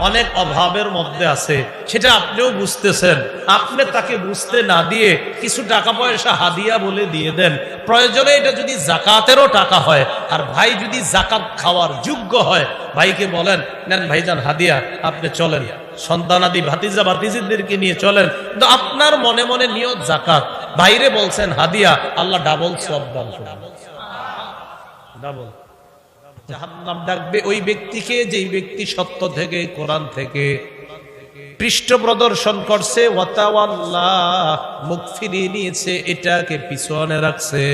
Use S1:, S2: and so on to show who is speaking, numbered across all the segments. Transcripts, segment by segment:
S1: অনেক অভাবের মধ্যে আছে। সেটা আপনিও বুঝতেছেন। আপনি তাকে বুঝতে না দিয়ে কিছু টাকা পয়সা হাদিয়া বলে দিয়ে দেন। প্রয়োজনে এটা যদি জাকাতেরও টাকা হয়, আর ভাই যদি জাকাত খাওয়ার যোগ্য হয়, ভাইকে বলেন, নেন ভাইজান, হাদিয়া, আপনি চলেন। সন্তানাদি ভাতিজা, ভাতিজিদেরকে নিয়ে চলেন। কিন্তু আপনার মনে মনে নিয়ত জাকাত। বাইরে বলছেন, হাদিয়া, আল্লাহ ডাবল সব ডাবল ডাবল ডাকবে ওই ব্যক্তিকে, যেই ব্যক্তি সত্য থেকে, কোরআন থেকে পৃষ্ঠ প্রদর্শন করছে। মুখ ফিরিয়ে নিয়েছে, এটাকে পিছনে রাখছে।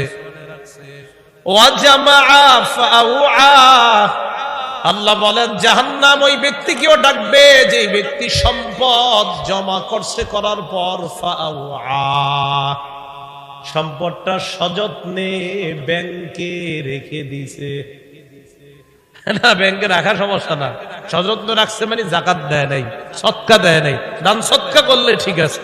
S1: আল্লাহ বলেন, জাহান্নাম ওই ব্যক্তিকেও ডাকবে যে ব্যক্তি সম্পদ জমা করছে করার পর সম্পদটা সযত্নে ব্যাংকে রেখে দিছে না, ব্যাংকে রাখা সমস্যা না। সযত্ন রাখছে মানে জাকাত দেয় নাই, সৎকা দেয় নাই। দান সৎকা করলে ঠিক আছে।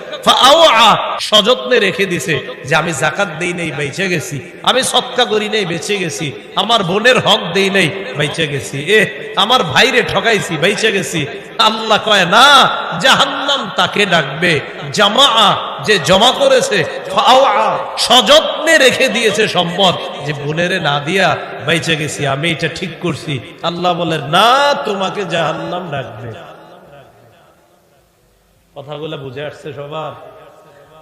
S1: সযত্নে রেখে দিছে যে আমি জাকাত দেই নাই, বেঁচে গেছি। আমি সৎকা করি নাই, বেঁচে গেছি। আমার বোনের হক দেই নাই, বেঁচে গেছি। এ, আমার ভাইরে ঠকাইছি, বেঁচে গেছি। আল্লাহ কয়, না, জাহান্নাম তাকে ডাকবে। জামা যে জমা করেছে সযত্নে রেখে দিয়েছে সম্পদ। যে বোনেরে না দিয়া বেঁচে গেছি, আমি এটা ঠিক করছি। আল্লাহ বলে না, তোমাকে জাহান্নাম ডাকবে। কথাগুলো বুঝে আসছে সবার।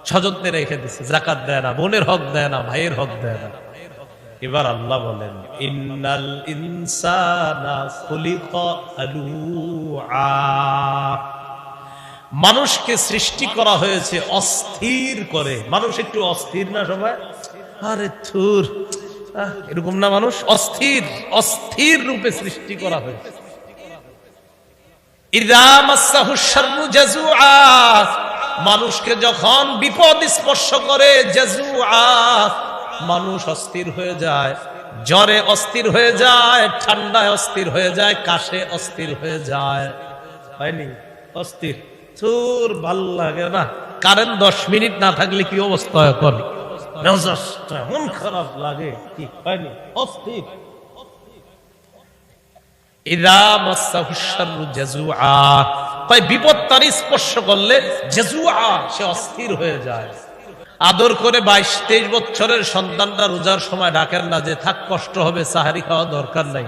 S1: সযত্নে রেখে দিচ্ছে জাকাত দেয় না, বোনের হক দেয় না, ভাইয়ের হক দেয় না। এবার আল্লাহ বলেন, ইন্নাল ইনসানা খুলিকা মানুষকে সৃষ্টি করা হয়েছে অস্থির করে। মানুষ একটু অস্থির না সবাই? আরে থুর এরকম না মানুষ? অস্থির অস্থির রূপে সৃষ্টি করা হয়েছে। মানুষকে যখন বিপদ স্পর্শ করে মানুষ অস্থির হয়ে যায়। জ্বরে অস্থির হয়ে যায়, ঠান্ডায় অস্থির হয়ে যায়, কাশে অস্থির হয়ে যায়। হয়নি? অস্থির। চুর ভালো লাগে না। কারেন্ট দশ মিনিট না থাকলে কি অবস্থা এখন? খারাপ লাগে, কি হয়নি? অস্থির। হয়ে আদর করে বাইশ তেইশ বছরের সন্তানটা রোজার সময় ডাকেন না যে, থাক, কষ্ট হবে, সাহারি খাওয়া দরকার নাই।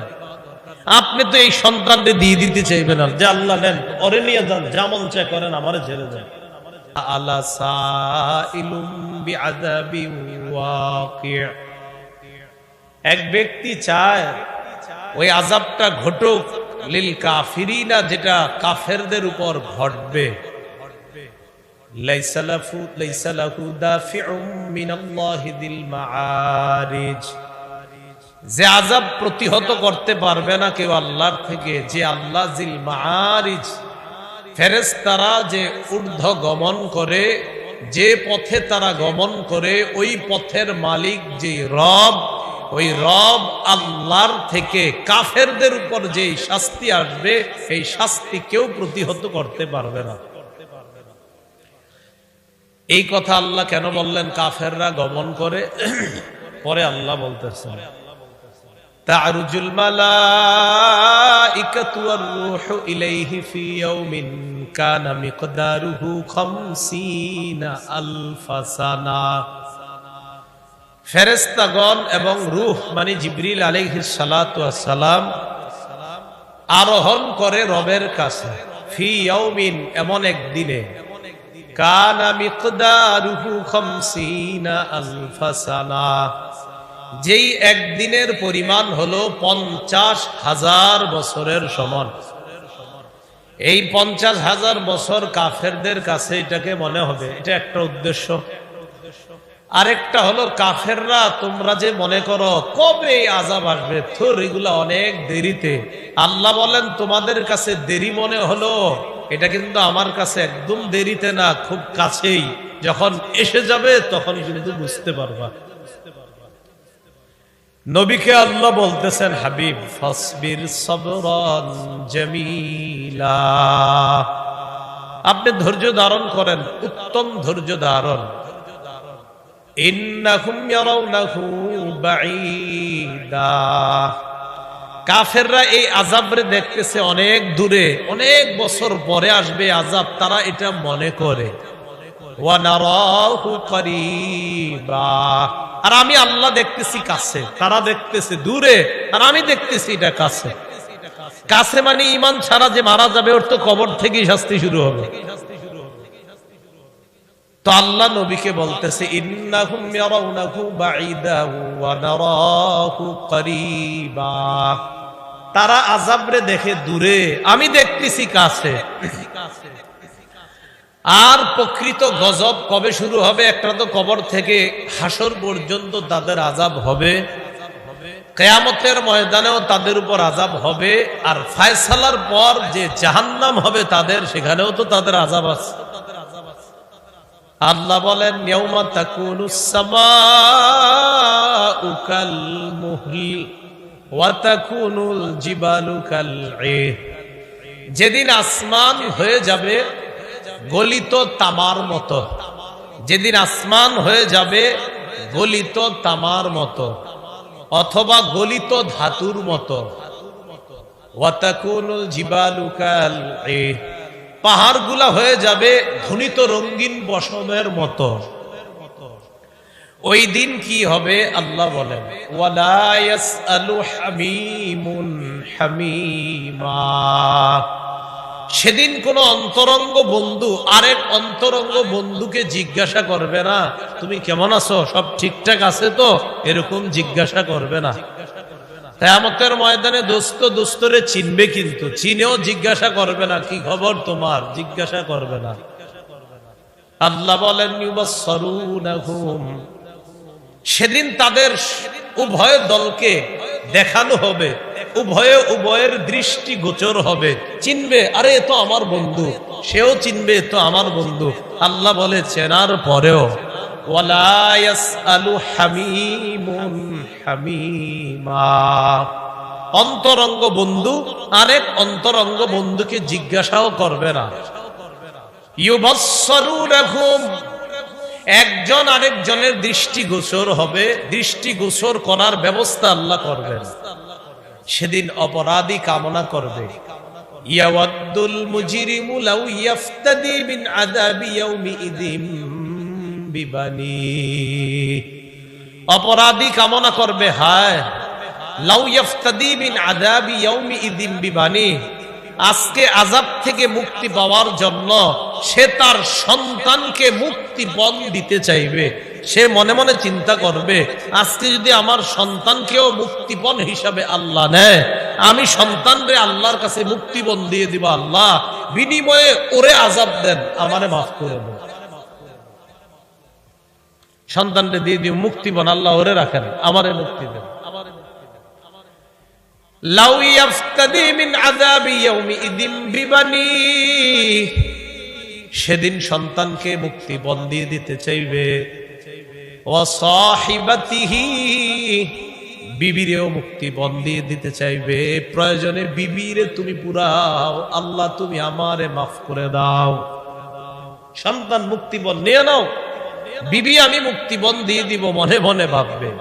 S1: আপনি তো এই সন্তানকে দিয়ে দিতে চাইবেন না যে আল্লাহ নেন ওরে নিয়ে যান যেমন চাই করেন, আমারে ছেড়ে যান এক ব্যক্তি চায় ওই আজাবটা ঘটুক, লিল কাফিরিনা, যেটা কাফেরদের উপর ঘটবে। লাইসা লাফু- লাইসা লাহু দাফিউম মিনাল্লাহি দিল মাআরিজ। যে আজাব প্রতিহত করতে পারবে না কেউ আল্লাহর থেকে, যে আল্লাহ জিল মাআরিজ, ফেরেশতারা যে ঊর্ধ্ব গমন করে, যে পথে তারা গমন করে, ওই পথের মালিক যে রব, ওই রব আল্লাহর থেকে কাফেরদের উপর যে শাস্তি আসবে, এই শাস্তি কেউ প্রতিহত করতে পারবে না। এই কথা আল্লাহ কেন বললেন? কাফেররা গমন করে, পরে আল্লাহ বলতেছেন। تعرج الملائكة والروح إليه في يوم كان مقداره خمسين ألف سنة ফেরেস্তাগণ এবং রুহ মানে জিবরিল আলাইহিস সালাতু সালাম আরোহণ করে রবের কাছে ফি ইয়াউমিন এমন এক দিনে কানা মিকদারুহু খামসিনা আলফা সানা যেই একদিনের পরিমাণ হলো পঞ্চাশ হাজার বছরের সমান। এই পঞ্চাশ হাজার বছর কাফেরদের কাছে এটাকে মনে হবে, এটা একটা উদ্দেশ্য। আরেকটা হলো, কাফেররা তোমরা যে মনে করো, কবে আজাব আসবে? থর এগুলা অনেক দেরিতে। আল্লাহ বলেন, তোমাদের কাছে দেরি মনে হলো, এটা কিন্তু আমার কাছে একদম দেরিতে না, খুব কাছেই। যখন এসে যাবে তখন কিন্তু বুঝতে পারবা। নবীকে আল্লাহ বলতেছেন, হাবিব, ফসবির সবরন জমিলা। আপনি ধৈর্য ধারণ করেন, উত্তম ধৈর্য ধারণ। কাফেররা এই আজাবরে দেখতেছে অনেক দূরে, অনেক বছর পরে আসবে আজাব তারা এটা মনে করে। আর আমি আল্লাহ দেখতেছি কাছে, তারা দেখতেছে দূরে, আর আমি দেখতেছি এটা কাছে। কাছে মানে ইমান ছাড়া যে মারা যাবে, ওর তো কবর থেকেই শাস্তি শুরু হবে। তো আল্লাহ নবীকে বলতেছে তারা আযাবরে দেখে দূরে, আমি দেখতেছি কাছে। আর প্রকৃত গজব কবে শুরু হবে? একটা তো কবর থেকে হাসর পর্যন্ত তাদের আজাব হবে। কেয়ামতের ময়দানেও তাদের উপর আজাব হবে। আর ফায়সালার পর যে জাহান্নাম হবে তাদের, সেখানেও তো তাদের আজাব আছে। আল্লাহ বলেন কাল। যেদিন আসমান হয়ে যাবে গলিত তামার মতো। যেদিন আসমান হয়ে যাবে, গলিত তামার মতো। অথবা গলিত ধাতুর মতো। ওয়াতাকুনুল জিবালু পাহাড়গুলা হয়ে যাবে ধনিত রঙ্গিন বসমের মতো। ওই দিন কি হবে আল্লাহ বলেন, ওয়ালা হামিমা। সেদিন কোন অন্তরঙ্গ বন্ধু, আরেক অন্তরঙ্গ বন্ধুকে জিজ্ঞাসা করবে না। তুমি কেমন আছো? সব ঠিকঠাক আছে তো? এরকম জিজ্ঞাসা করবে না। কেয়ামতের ময়দানে দোস্ত দোস্তরে চিনবে কিন্তু, চিনেও জিজ্ঞাসা করবে না, কি খবর তোমার? জিজ্ঞাসা করবে না। আল্লাহ বলেন সেদিন তাদের উভয় দলকে দেখানো হবে। উভয়ে উভয়ের দৃষ্টি গোচর হবে। চিনবে, আরে তো আমার বন্ধু। সেও চিনবে তো আমার বন্ধু। আল্লাহ বলে, চেনার পরেও। অন্তরঙ্গ বন্ধু, আরেক অন্তরঙ্গ বন্ধুকে জিজ্ঞাসাও করবে না। একজন আরেকজনের দৃষ্টি গোচর হবে। দৃষ্টি গোচর করার ব্যবস্থা আল্লাহ করবেন। সেদিন অপরাধী কামনা করবে। লাউ বিবানি। অপরাধী কামনা করবে, হায়, লাউ ইয়াউমিইদিম বিবানি। আজকে আজাব থেকে মুক্তি পাওয়ার জন্য সে তার সন্তানকে মুক্তি বন দিতে চাইবে। সে মনে মনে চিন্তা করবে, আজকে যদি আমার সন্তানকেও মুক্তিপণ হিসাবে আল্লাহ নেয়, আমি সন্তানরে আল্লাহর কাছে মুক্তিপণ দিয়ে দিব আল্লাহ, বিনিময়ে ওরে আজাব দেন, আমারে মাফ করে দেন। সন্তানরে দিয়ে দিব মুক্তিপণ, আল্লাহ ওরে রাখেন, আমারে মুক্তি দেন। সেদিন সন্তানকে মুক্তি বন দিয়ে দিতে চাইবে। ও সাহিবাতিহি, বিবিরেও মুক্তি বন দিতে চাইবে। প্রয়োজনে বিবিরে তুমি পুরাও, আল্লাহ তুমি আমারে মাফ করে দাও। সন্তান মুক্তিবন নিয়ে নাও। বিবি আমি মুক্তিবন দিয়ে দিব, মনে মনে ভাববে।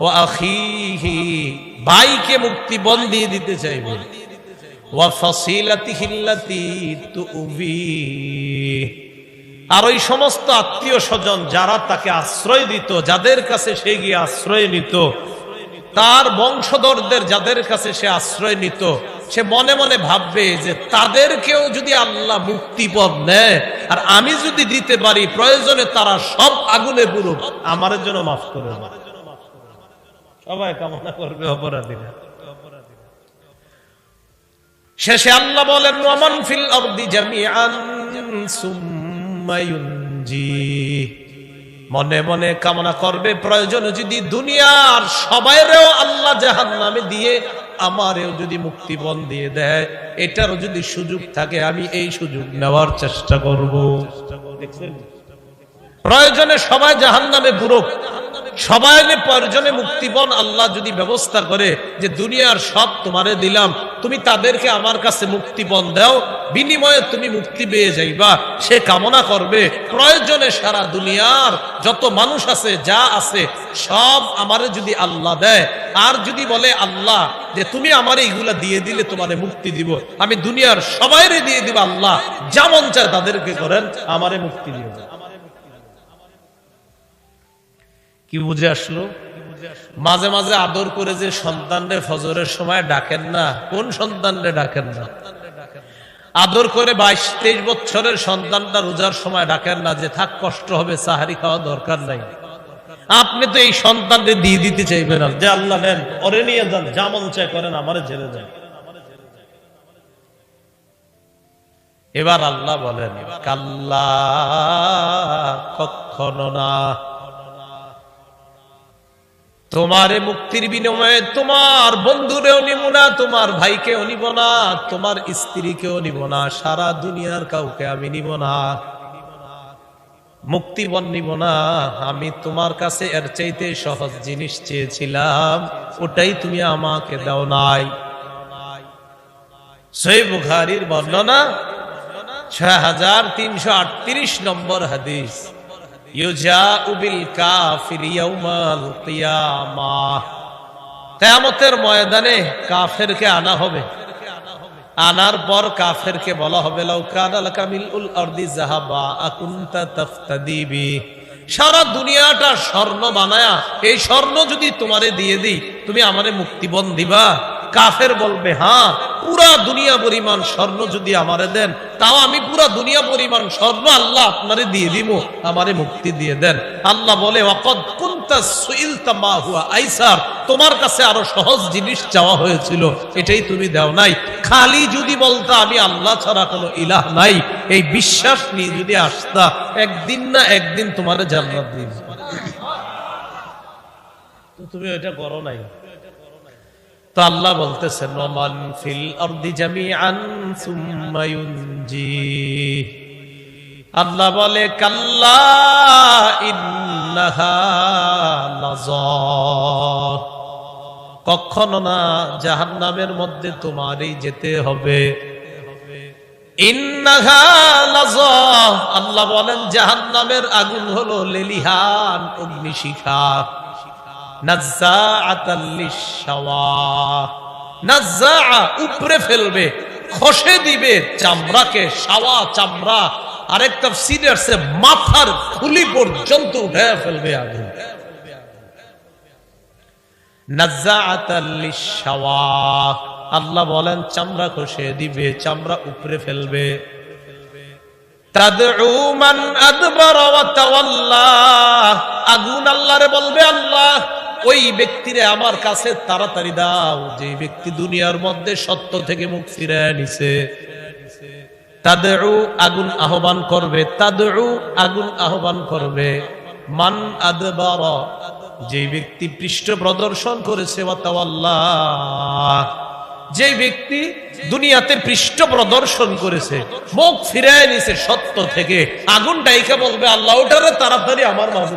S1: ও আখিহি, ভাইকে মুক্তিবন দিয়ে দিতে চাইবে। ওয়া ফাসিলাতিহি আল্লাতী তুবি আর ওই সমস্ত আত্মীয় স্বজন যারা তাকে আশ্রয় দিত, যাদের কাছে সে গিয়ে আশ্রয় নিত, তার বংশধরদের যাদের কাছে সে আশ্রয় নিত, সে মনে মনে ভাববে যে তাদেরকেও যদি আল্লাহ মুক্তিপদ নেয় আর আমি যদি দিতে পারি, প্রয়োজনে তারা সব আগুনে পুরো আমার জন্য মাফ করে সবাই কামনা করবে অপরাধীরা। শেষে আল্লাহ বলেন ফিল আরদি জামিআন মনে মনে কামনা করবে, প্রয়োজন যদি দুনিয়ার সবাইরেও আল্লাহ জাহান্নামে দিয়ে আমারেও যদি মুক্তিপণ দিয়ে দেয়, এটারও যদি সুযোগ থাকে, আমি এই সুযোগ নেওয়ার চেষ্টা করব। প্রয়োজনে সবাই জাহান নামে বুড়ক সবাই প্রয়োজনে মুক্তিপণ আল্লাহ যদি ব্যবস্থা করে, যে দুনিয়ার সব তোমারে দিলাম তুমি তাদেরকে আমার কাছে মুক্তিপণ দাও, বিনিময়ে তুমি মুক্তি পেয়ে যাইবা। সে কামনা করবে, প্রয়োজনে সারা দুনিয়ার যত মানুষ আছে, যা আছে, সব আমারে যদি আল্লাহ দেয়। আর যদি বলে আল্লাহ, যে তুমি আমার এইগুলা দিয়ে দিলে তোমারে মুক্তি দিব। আমি দুনিয়ার সবাইরে দিয়ে দিব আল্লাহ যেমন চায় তাদেরকে করেন, আমারে মুক্তি দিয়ে কি বুঝে আসলো? মাঝে মাঝে আদর করে যে সন্তানরে ফজরের সময় ডাকেন না, কোন সন্তানরে ডাকেন না? আদর করে বাইশ তেইশ বছরের সন্তানটা রোজার সময় ডাকেন না যে, থাক, কষ্ট হবে, সাহারি খাওয়া দরকার নাই। আপনি তো এই সন্তানকে দিয়ে দিতে চাইবেন যে, আল্লাহ নেন, ওরে নিয়ে যান, যা মন চায় করেন, আমারে ছেড়ে যান। এবার আল্লাহ বলেন, কাল্লা, কখনো না। তোমারে মুক্তির বিনিময়ে তোমার বন্ধুরেও নিব না, তোমার ভাইকেও নিব না, তোমার স্ত্রীকেও নিব না, সারা দুনিয়ার কাউকে আমি নিব না মুক্তিবন নিব না। আমি তোমার কাছে এর চাইতে সহজ জিনিস চেয়েছিলাম, ওটাই তুমি আমাকে দাও নাই। সই বুখারির বর্ণনা, ছয় হাজার তিনশো আটত্রিশ নম্বর হাদিস। কেয়ামতের ময়দানে কাফেরকে আনা হবে। আনার পর কাফেরকে বলা হবে সারা দুনিয়াটা স্বর্ণ বানায়া, এই স্বর্ণ যদি তোমারে দিয়ে দিই, তুমি আমারে মুক্তিবন দিবা? কাফের বলবে হ্যাঁ পুরা দুনিয়া পরিমাণ স্বর্ণ যদি আমারে দেন, তাও আমি পুরা দুনিয়া পরিমাণ স্বর্ণ আল্লাহ আপনারে দিয়ে দিব আমারে মুক্তি দিয়ে দেন। আল্লাহ বলে আইসার, তোমার কাছে আরও সহজ জিনিস চাওয়া হয়েছিল, এটাই তুমি দাও নাই। খালি যদি বলতা, আমি আল্লাহ ছাড়া কোনো ইলাহ নাই। এই বিশ্বাস নিয়ে যদি আসতা, একদিন না একদিন তোমারে জান্নাত দিন তুমি এটা করো নাই। আল্লাহ বলতেছেন, ওমান ফিল আরদি জামিআন সুম্মা আল্লাহ বলে, কাল্লা কখনো না, জাহান্নামের মধ্যে তোমারই যেতে হবে। আল্লাহ বলেন, জাহান্নামের আগুন হলো লেলিহান অগ্নিশিখা। উপরে ফেলবে, খসে দিবে, চামড়াকে সাওয়া চামড়া আরেকটা সিরিয়াসে মাথার খুলি পর্যন্ত উঠে ফেলবে আগুন। আল্লাহ বলেন, চামড়া খসে দিবে, চামড়া উপরে ফেলবে। আগুন আল্লাহরে বলবে, আল্লাহ ওই ব্যক্তিরে আমার কাছে তাড়াতাড়ি দাও। যে ব্যক্তি দুনিয়ার মধ্যে সত্য থেকে মুখ ফিরে নিছে তাদের আগুন আহ্বান করবে তাদের আগুন আহ্বান করবে। মান আদবার, যে ব্যক্তি পৃষ্ঠ প্রদর্শন করেছে যে ব্যক্তি দুনিয়াতে পৃষ্ঠ প্রদর্শন করেছে, মুখ ফিরে নিছে সত্য থেকে আগুন ডাইকে বলবে? আল্লাহ ওটারে তাড়াতাড়ি আমার মাঝে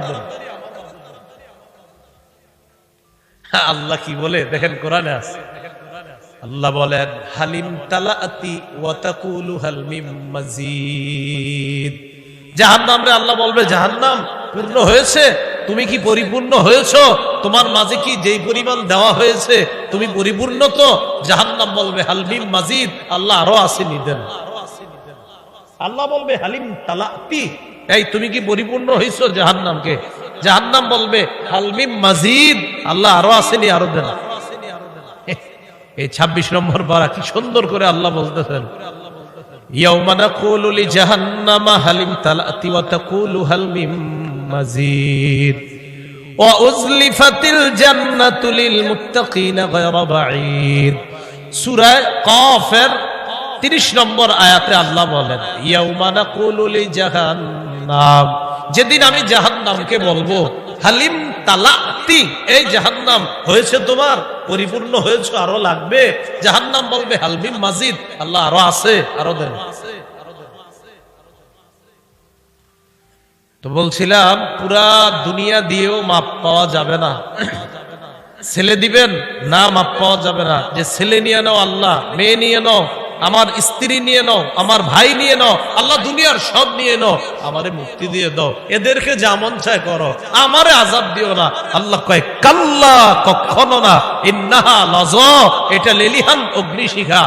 S1: আল্লাহ কি বলে? দেখেন কোরআনে আছে। আল্লাহ বলেন, হালিম তালাতি ওয়াতাকুলু হালমিম মাজিদ। জাহান্নাম রে আল্লাহ বলবে, জাহান্নাম পূর্ণ হয়েছে, তুমি কি পরিপূর্ণ হয়েছ? তোমার মাঝে কি যেই পরিমাণ দেওয়া হয়েছে, তুমি পরিপূর্ণ তো? জাহান্নাম বলবে হালমিম মাজিদ। আল্লাহ আরও আসেনি দেন আল্লাহ বলবে, হালিম তালাতি এই, তুমি কি পরিপূর্ণ হয়েছো জাহান্নামকে? জাহান্নাম বলবে হালমিম মাজিদ? আল্লাহ আরও আসেনি, আরও দেনা। এই ২৬ নম্বর বারা কি সুন্দর করে আল্লাহ বলতেছেন। সুরায় কফের তিরিশ নম্বর আয়াতে আল্লাহ বলেন ইয়াউমানা কুলুলি জাহান্নাম যেদিন আমি জাহান্নামকে বলব, হালিম তালাতি, এই জাহান্নাম হয়েছে তোমার, পরিপূর্ণ হয়েছে, আরও লাগবে। জাহান্নাম বলবে হালমিম মাজিদ, আল্লাহ আরও আছে, আরও দেন। তো বলছিলাম, পুরা দুনিয়া দিয়েও মাপ পাওয়া যাবে না। ছেলে দিবেন, না মাপ পাওয়া যাবে না। যে ছেলে নিয়ে নাও আল্লাহ, মেয়ে নিয়ে নাও আমার স্ত্রী নিয়ে নাও, আমার ভাই নিয়ে নাও, আল্লাহ দুনিয়ার সব নিয়ে নাও, আমারে মুক্তি দিয়ে দাও, এদেরকে যেমন চায় করো, আমারে আজাব দিও না। আল্লাহ কয়, কাল্লা, কখনো না। ইন্নাহা লজ এটা লেলিহান অগ্নিশিখা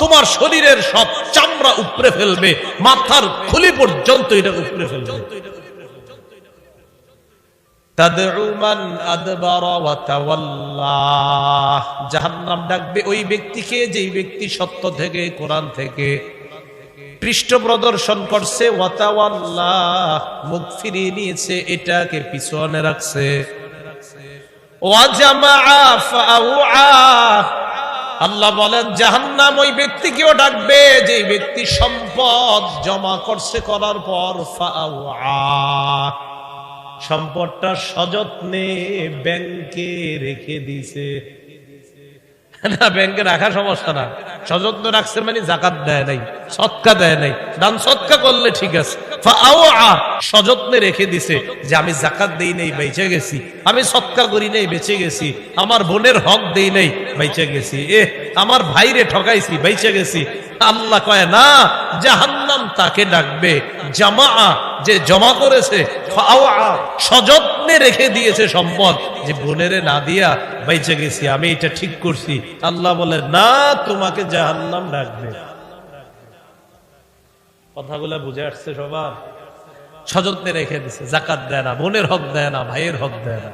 S1: তোমার শরীরের সব চামড়া উপরে ফেলবে, মাথার খুলি পর্যন্ত এটা উপরে ফেলবে। ওই ব্যক্তিকে, যেই ব্যক্তি সত্য থেকে, কোরআন থেকে পৃষ্ঠ প্রদর্শন করছে। মুখ ফিরিয়ে নিয়েছে, এটাকে পিছনে রাখছে। আল্লাহ বলেন, জাহান্নাম ওই ব্যক্তিকেও ডাকবে যে ব্যক্তি সম্পদ জমা করছে করার পর ফাআউআ সম্পদটা সযত্নে ব্যাংকে রেখে দিছে না, ব্যাংকে রাখা সমস্যা না। সযত্ন রাখছে মানে জাকাত দেয় নাই, সৎকা দেয় নাই। দান সৎকা করলে ঠিক আছে। সযত্নে রেখে দিছে যে আমি জাকাত দেই নাই, বেঁচে গেছি। আমি সৎকা করি নাই, বেঁচে গেছি। আমার বোনের হক দেই নাই, বেঁচে গেছি। এ আমার ভাইরে ঠকাইছি, বেঁচে গেছি। আল্লাহ কয়, না, জাহান্নাম তাকে ডাকবে। জামা যে জমা করেছে সযত্নে রেখে দিয়েছে সম্পদ। যে বোনেরে না দিয়া বেঁচে গেছি, আমি এটা ঠিক করছি। আল্লাহ বলে না, তোমাকে জাহান্নাম ডাকবে কথাগুলো বুঝে আসছে সবার। সযত্নে রেখে দিছে জাকাত দেয় না, বোনের হক দেয় না, ভাইয়ের হক দেয় না।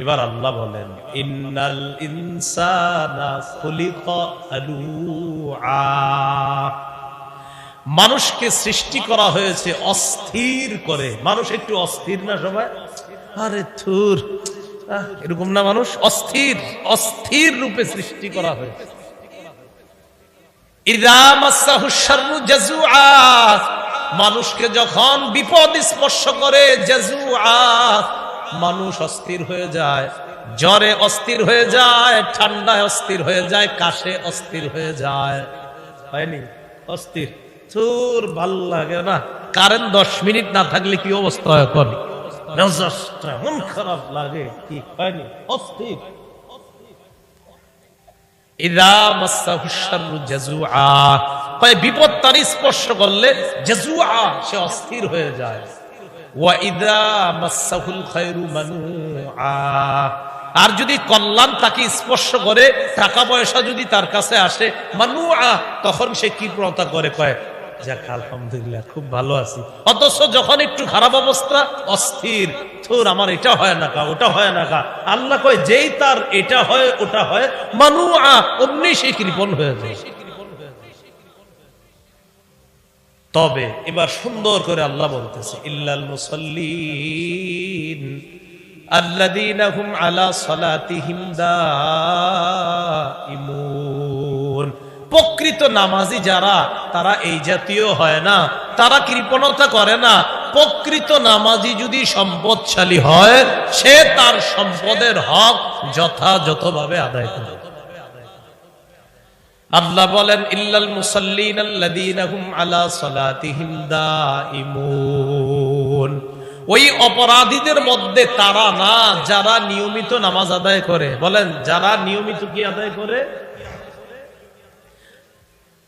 S1: এবার আল্লাহ বলেন, ইন্নাল ইনসানা খুলিকা হালুআ মানুষকে সৃষ্টি করা হয়েছে অস্থির করে। মানুষ একটু অস্থির না সবাই? আরে থুর এরকম না মানুষ? অস্থির। অস্থির রূপে সৃষ্টি করা হয়েছে। মানুষকে যখন বিপদ স্পর্শ করে মানুষ অস্থির হয়ে যায়। জ্বরে অস্থির হয়ে যায়, ঠান্ডায় অস্থির হয়ে যায়, কাশে অস্থির হয়ে যায়। হয়নি? অস্থির। চুর ভালো লাগে না। কারেন্ট দশ মিনিট না থাকলে কি অবস্থা এখন? এমন খারাপ লাগে কি হয়নি? অস্থির। তার আর যদি কল্যাণ তাকে স্পর্শ করে, টাকা পয়সা যদি তার কাছে আসে, মানুআ, তখন সে কি প্রতা করে কয়? যাক, আলহামদুলিল্লাহ, খুব ভালো আছি। অথচ যখন একটু খারাপ অবস্থা, অস্থির। থুর আমার এটা হয় না কা ওটা হয় না কা আল্লাহ কয়, যেই তার এটা হয়, ওটা হয়। মানু অমনি সে কৃপণ হয়ে যায়। তবে এবার সুন্দর করে আল্লাহ বলতেছে, ইল্লাল মুসাল্লিন আল্লাযীনা হুম আলা সালাতিহিম দাইমুন প্রকৃত নামাজি যারা, তারা এই জাতীয় হয় না, তারা কৃপণতা করে না। প্রকৃত নামাজি যদি সম্পদশালী হয়, সে তার সম্পদের হক যথাযথভাবে আদায় করে আল্লাহ বলেন, ইল্লাল মুসাল্লিন আল্লাযীনা হুম আলা সালাতিহিম দাইমুন ওই অপরাধীদের মধ্যে তারা না, যারা নিয়মিত নামাজ আদায় করে। বলেন, যারা নিয়মিত কি আদায় করে?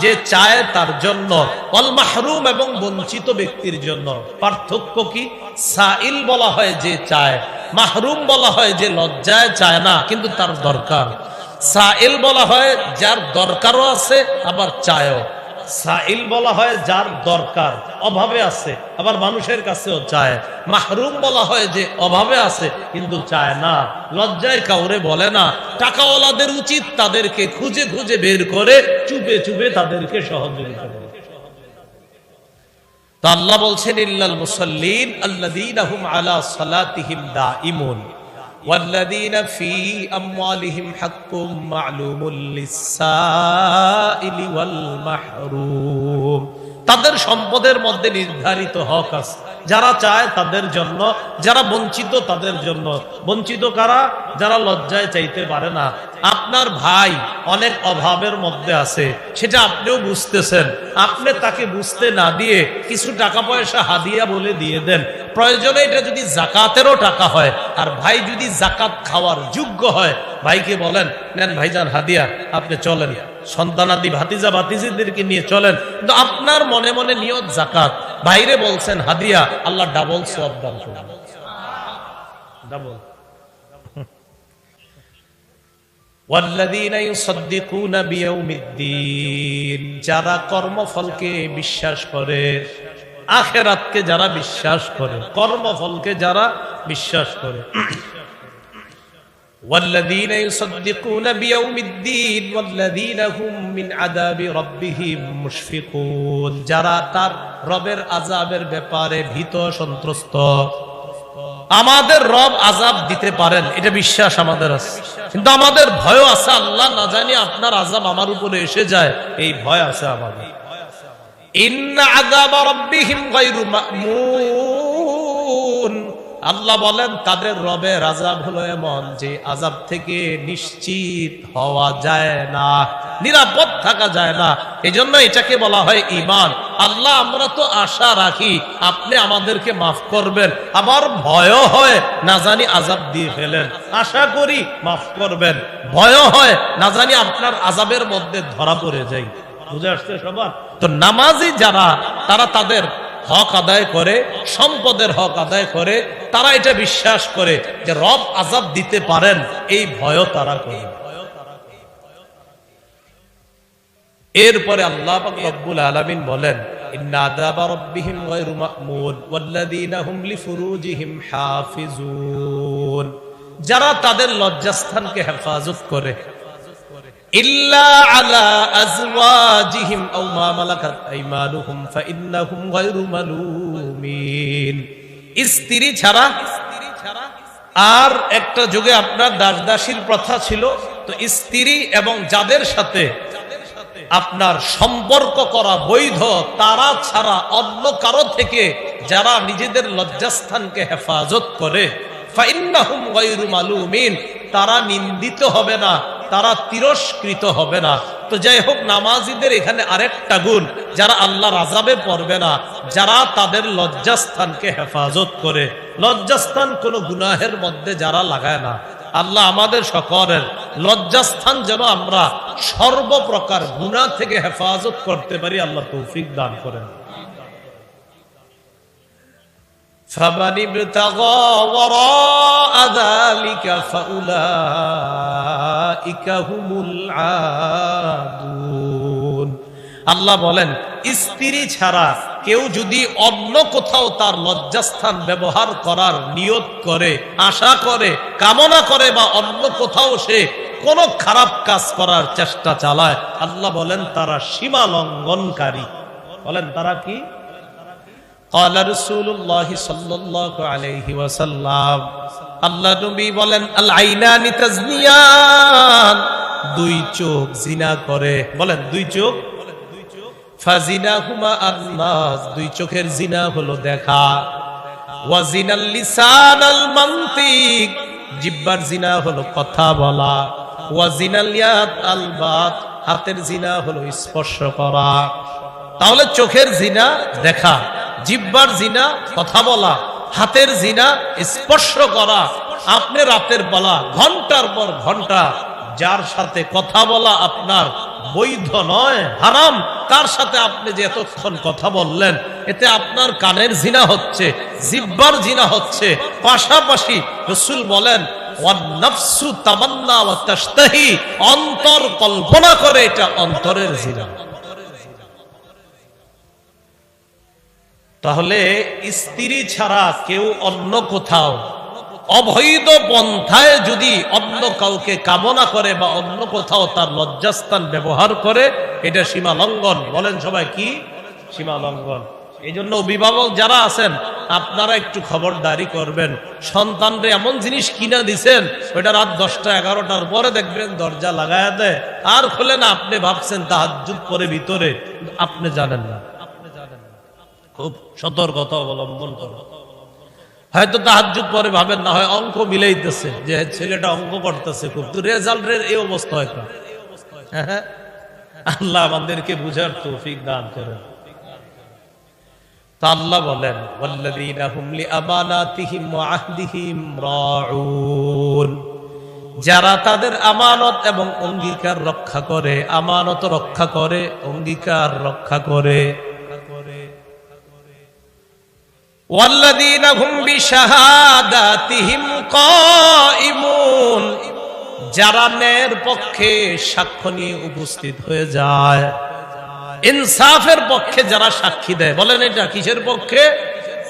S1: যে চায় তার জন্য। অল মাহরুম এবং বঞ্চিত ব্যক্তির জন্য। পার্থক্য কি? সাইল বলা হয় যে চায়, মাহরুম বলা হয় যে লজ্জায় চায় না, কিন্তু তার দরকার। সাইল বলা হয় যার দরকারও আছে, আবার চায়ও। সাইল বলা হয় যার দরকার, অভাবে আছে। আবার মানুষের কাছেও চায়। মাহরুম বলা হয় যে অভাবে আছে, কিন্তু চায় না। লজ্জায় কাউরে বলে না। টাকাওয়ালাদের উচিত তাদেরকে খুঁজে খুঁজে বের করে, চুপে চুপে তাদেরকে সহযোগিতা করে। তো আল্লাহ বলছেন, ইল্লাল মুসাল্লিন আল্লাযীনা হুম আলা সালাতিহিম দাইমুন والذين في أموالهم حق معلوم للسائل والمحروم তাদের সম্পদের মধ্যে নির্ধারিত হক আছে যারা চায় তাদের জন্য যারা বঞ্চিত তাদের জন্য বঞ্চিত কারা যারা লজ্জায় চাইতে পারে না আপনার ভাই অনেক অভাবের মধ্যে আছে সেটা আপনিও বুঝতেছেন আপনি তাকে বুঝতে না দিয়ে কিছু টাকা পয়সা হাদিয়া বলে দিয়ে দেন প্রয়োজনে এটা যদি জাকাতেরও টাকা হয়, আর ভাই যদি জাকাত খাওয়ার যোগ্য হয়, ভাইকে বলেন, নেন ভাইজান, হাদিয়া, আপনি চলেন। সন্তানাদি ভাতিজা, ভাতিজিদেরকে নিয়ে চলেন। কিন্তু আপনার মনে মনে নিয়ত জাকাত। বাইরে বলছেন, হাদিয়া, আল্লাহ ডাবল সব দান ডাবল যারা কর্মফলকে বিশ্বাস করে আখেরাতকে যারা বিশ্বাস করে কর্মফলকে যারা বিশ্বাস করে والذين يصدقون بيوم الدين والذين هم من عذاب ربهم مشفقون যারা তার রবের আযাবের ব্যাপারে ভীত সন্ত্রস্ত আমাদের রব আজাব দিতে পারেন এটা বিশ্বাস আমাদের আছে কিন্তু আমাদের ভয় আছে আল্লাহ না জানি আপনার আজাব আমার উপরে এসে যায় এই ভয় আছে আমাদের আল্লাহ বলেন, তাদের রবের আজাব হলো এমন যে আজাব থেকে নিশ্চিত হওয়া যায় না, নিরাপদ থাকা যায় না। এই জন্য এটাকে বলা হয় ইমান আল্লাহ, আমরা তো আশা রাখি আপনি আমাদেরকে মাফ করবেন। আবার ভয় হয় না জানি আজাব দিয়ে ফেলেন। আশা করি মাফ করবেন। ভয় হয় না জানি আপনার আজাবের মধ্যে ধরা পড়ে যাই বুঝে আসছে সবার? তো নামাজি যারা, তারা তাদের হক আদায় করে, সম্পদের হক আদায় করে, তারা এটা বিশ্বাস করে যে রব আজাব দিতে পারেন, এই ভয় তারা করে এরপরে আল্লাহ রব্বুল আলামিন বলেন যারা তাদের লজ্জাস্থানকে হেফাজত করে স্ত্রী ছাড়া আর একটা যুগে আপনার দাস দাসীর প্রথা ছিল, তো স্ত্রী এবং যাদের সাথে আপনার সম্পর্ক করা বৈধ, তারা ছাড়া অন্য কারও থেকে যারা নিজেদের লজ্জাস্থানকে হেফাজত করে, ফাইন্নাহুম গায়রু মালুমিন। তারা নিন্দিত হবে না, তারা তিরস্কৃত হবে না। তো যাই হোক, নামাজিদের এখানে আরেকটা গুণ, যারা আল্লাহর আজাবে পড়বে না, যারা তাদের লজ্জাস্থানকে হেফাজত করে। লজ্জাস্থান কোনো গুনাহের মধ্যে যারা লাগায় না। আল্লাহ আমাদের সকলের লজ্জাস্থান যেন আমরা সর্বপ্রকার গুনাহ থেকে হেফাজত করতে পারি, আল্লাহ তৌফিক দান করেন। فمن ابتغى وراء ذلك فأولئك هم العادون আল্লাহ বলেন স্ত্রী ছাড়া কেউ যদি অন্য কোথাও তার লজ্জাস্থান ব্যবহার করার নিয়ত করে আশা করে কামনা করে বা অন্য কোথাও সে কোন খারাপ কাজ করার চেষ্টা চালায় আল্লাহ বলেন তারা সীমা লঙ্ঘনকারী বলেন তারা কি قال رسول الله صلى الله عليه وسلم আল্লাহ নবী বলেন আল আইনানি তাজনিয়ান দুই চোখ জিনা করে বলেন দুই চোখ ফাজিনা হুমা আন্নাস দুই চোখের জিনা হলো দেখা ওয়াজিনাল লিসান আল মান্তিক জিব্বার জিনা হলো কথা বলা ওয়াজিনাল ইয়াদ আল বাত হাতের জিনা হলো স্পর্শ করা তাহলে চোখের জিনা দেখা জিব্বার জিনা, কথা বলা। হাতের জিনা, স্পর্শ করা। আপনি রাতের বেলা, ঘণ্টার পর ঘণ্টা, যার সাথে কথা বলা আপনার বৈধ নয়, হারাম, তার সাথে আপনি যে এতক্ষণ কথা বললেন, এতে আপনার কানের জিনা হচ্ছে, জিব্বার জিনা হচ্ছে। পাশাপাশি রসুল বলেন অন্তর কল্পনা করে এটা অন্তরের জিনা। তাহলে স্ত্রী ছাড়া কেউ অন্য কোথাও, অবৈধ পন্থায় যদি অন্য কাউকে কামনা করে বা অন্য কোথাও তার লজ্জাস্থান ব্যবহার করে, এটা সীমা লঙ্ঘন। বলেন সবাই কি? সীমা লঙ্ঘন। এই জন্য অভিভাবক যারা আছেন, আপনারা একটু খবরদারি করবেন। সন্তানরে এমন জিনিস কিনা দিছেন, ওইটা রাত দশটা, এগারোটার পরে দেখবেন দরজা লাগায় দেয়। আর খোলে না, আপনি ভাবছেন তাহাজুদ পরে ভিতরে, আপনি জানেন না। খুব সতর্কতা অবলম্বন করো। হয়তো তাহাজুদ পরে ভাবেন না, হয় অঙ্ক মিলাইতেছে, যে ছেলেটা অঙ্ক করতেছে খুব। তো রেজাল্টের এই অবস্থা হয়তো হ্যাঁ আল্লাহ আমাদেরকে বুঝার তৌফিক দান করেন। আল্লাহ বলেন যারা তাদের আমানত এবং অঙ্গীকার রক্ষা করে, আমানত রক্ষা করে, অঙ্গীকার রক্ষা করে والذين هم بشهاداتهم قائمون যারা ন্যায়ের পক্ষে সাক্ষ্য নিয়ে উপস্থিত হয়ে যায় ইনসাফের পক্ষে যারা সাক্ষী দেয় বলেন এটা কিসের পক্ষে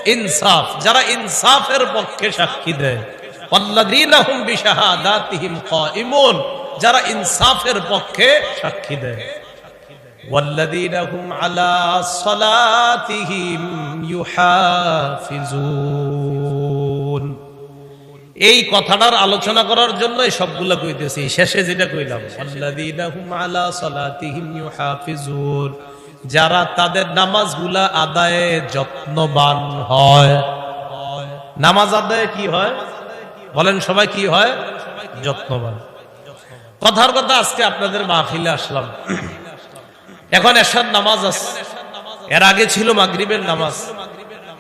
S1: ইনসাফ যারা ইনসাফের পক্ষে সাক্ষী দেয় والذين هم بشهاداتهم قائمون যারা ইনসাফের পক্ষে সাক্ষী দেয় والذين هم على صلاتهم يحافظون এই কথাটার আলোচনা করার জন্য এই সবগুলো কইতেছি শেষে যেটা কইলাম والذين هم على صلاتهم يحافظون যারা তাদের নামাজগুলা আদায়ে যত্নবান হয় নামাজ আদায়ে কি হয় বলেন সবাই কি হয় যত্নবান কথার কথা আজকে আপনাদের মাহফিলে আসলাম এখন এসার নামাজ আছে। এর আগে ছিল মাগরিবের নামাজ।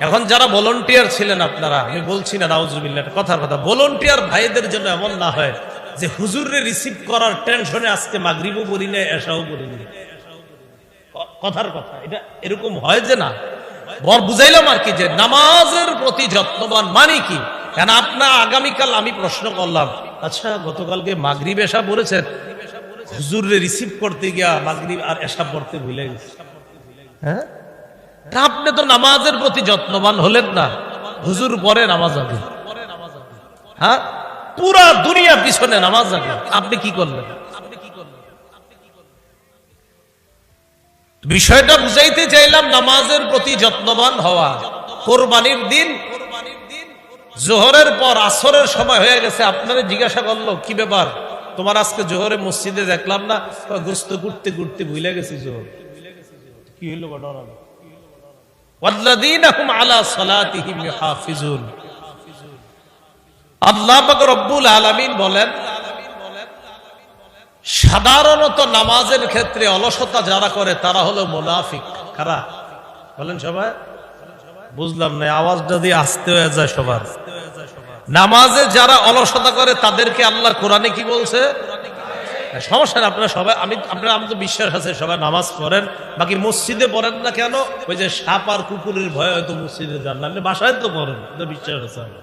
S1: এখন যারা ভলেন্টিয়ার ছিলেন আপনারা, আমি বলছি না, নাউজুবিল্লাহ কথার কথা। ভলেন্টিয়ার ভাইদের জন্য এমন না হয় যে হুজুরে রিসিভ করার টেনশনে আজকে মাগরিবও করি না এসাও করি না কথার কথা, এটা এরকম হয় যে না। বর বুঝাইলাম আর কি যে নামাজের প্রতি যত্নবান মানে কি? কেন আপনার আগামীকাল আমি প্রশ্ন করলাম আচ্ছা গতকালকে মাগরিব এসা বলেছেন। হুজুরে রিসিভ করতে গিয়া মাগরিব আর এসা পড়তে ভুলে গেছে। হ্যাঁ? আপনি তো নামাজের প্রতি যত্নবান হলেন না। হুজুর পরে নামাজ আগে। হ্যাঁ? পুরা দুনিয়া পিছনে নামাজ আগে। আপনি কি করলেন? বিষয়টা বুঝাইতে চাইলাম, নামাজের প্রতি যত্নবান হওয়া। কোরবানির দিন, জোহরের পর আসরের সময় হয়ে গেছে। আপনারা জিজ্ঞাসা করল, কি ব্যাপার? তোমার আজকে জোহরে মসজিদে দেখলাম না গুস্ত ঘুরতে ঘুরতে ভুলে গেছি জোহর। কি হইল ঘটনা? বলেন সাধারণত নামাজের ক্ষেত্রে অলসতা যারা করে তারা হলো মোলাফিক কারা? বলেন সবাই। বুঝলাম না আওয়াজটা দিয়ে আসতে হয়ে যায় সবার। নামাজে যারা অলসতা করে, তাদেরকে আল্লাহ কোরআনে কি বলছে? সমস্যা আপনারা সবাই, আমি, আপনারা, আমি তো বিশ্বাস আছে, সবাই নামাজ পড়েন। বাকি মসজিদে পড়েন না কেন? ওই যে সাপ আর কুকুরের ভয়ে হয়তো মসজিদে যান, না আপনি বাসায় তো পড়েন বিশ্বাস আছে আমার।